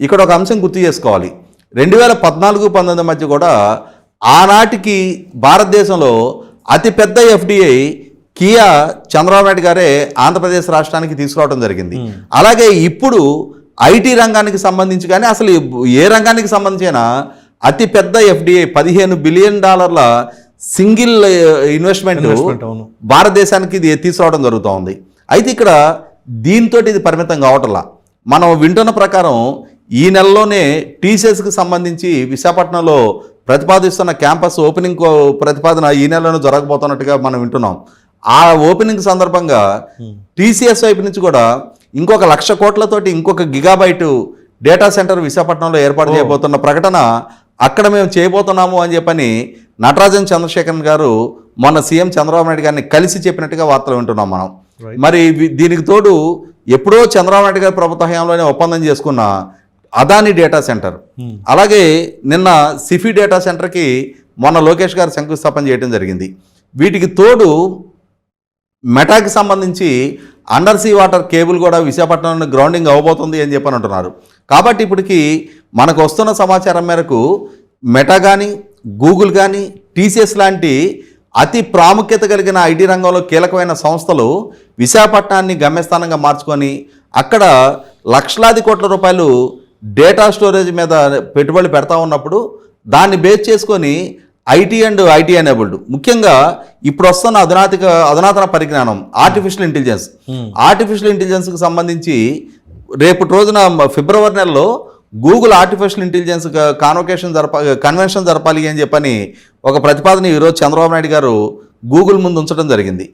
ఇక్కడ ఒక అంశం గుర్తు చేసుకోవాలి. రెండు వేల పద్నాలుగు పంతొమ్మిది మధ్య కూడా ఆనాటికి భారతదేశంలో అతిపెద్ద ఎఫ్డిఐ కియా చంద్రబాబు నాయుడు గారే ఆంధ్రప్రదేశ్ రాష్ట్రానికి తీసుకురావడం జరిగింది. అలాగే ఇప్పుడు ఐటీ రంగానికి సంబంధించి కానీ అసలు ఏ రంగానికి సంబంధించిన అతిపెద్ద ఎఫ్డిఐ పదిహేను బిలియన్ డాలర్ల సింగిల్ ఇన్వెస్ట్మెంట్. భారతదేశానికి ఇది తీసుకురావడం జరుగుతూ ఉంది అయితే ఇక్కడ దీంతో ఇది పరిమితం కావటంలా. మనం వింటున్న ప్రకారం ఈ నెలలోనే టీసీఎస్కి సంబంధించి విశాఖపట్నంలో ప్రతిపాదిస్తున్న క్యాంపస్ ఓపెనింగ్ ప్రతిపాదన ఈ నెలలోనే జరగబోతున్నట్టుగా మనం వింటున్నాం. ఆ ఓపెనింగ్ సందర్భంగా టీసీఎస్ వైపు నుంచి కూడా ఇంకొక లక్ష కోట్లతోటి ఇంకొక గిగాబైట్ డేటా సెంటర్ విశాఖపట్నంలో ఏర్పాటు చేయబోతున్న ప్రకటన అక్కడ మేము చేయబోతున్నాము అని చెప్పని నటరాజన్ చంద్రశేఖరన్ గారు మొన్న సీఎం చంద్రబాబు నాయుడు గారిని కలిసి చెప్పినట్టుగా వార్తలు వింటున్నాం మనం. మరి దీనికి తోడు ఎప్పుడో చంద్రబాబు నాయుడు గారి ప్రభుత్వ హయాంలోనే ఒప్పందం చేసుకున్న అదాని డేటా సెంటర్. అలాగే నిన్న సిఫీ డేటా సెంటర్కి మొన్న లోకేష్ గారు శంకుస్థాపన చేయడం జరిగింది. వీటికి తోడు మెటాకి సంబంధించి అండర్ సీ వాటర్ కేబుల్ కూడా విశాఖపట్నంలో గ్రౌండింగ్ అవ్వబోతుంది అని చెప్పని అంటున్నారు. కాబట్టి ఇప్పటికి మనకు వస్తున్న సమాచారం మేరకు మెటా కానీ గూగుల్ కానీ టీసీఎస్ లాంటి అతి ప్రాముఖ్యత కలిగిన ఐటీ రంగంలో కీలకమైన సంస్థలు విశాఖపట్నాన్ని గమ్యస్థానంగా మార్చుకొని అక్కడ లక్షలాది కోట్ల రూపాయలు డేటా స్టోరేజ్ మీద పెట్టుబడులు పెడతా ఉన్నప్పుడు దాన్ని బేస్ చేసుకొని ఐటీ అండ్ ఐటీ ఎనేబుల్డ్. ముఖ్యంగా ఇప్పుడు వస్తున్న అధునాతిక అధునాతన పరిజ్ఞానం ఆర్టిఫిషియల్ ఇంటెలిజెన్స్ ఆర్టిఫిషియల్ ఇంటెలిజెన్స్కి సంబంధించి రేపు రోజున ఫిబ్రవరి నెలలో గూగుల్ ఆర్టిఫిషియల్ ఇంటెలిజెన్స్ కాన్వకేషన్ జరప కన్వెన్షన్ జరపాలి అని చెప్పని ఒక ప్రతిపాదన ఈరోజు చంద్రబాబు నాయుడు గారు గూగుల్ ముందు ఉంచడం జరిగింది.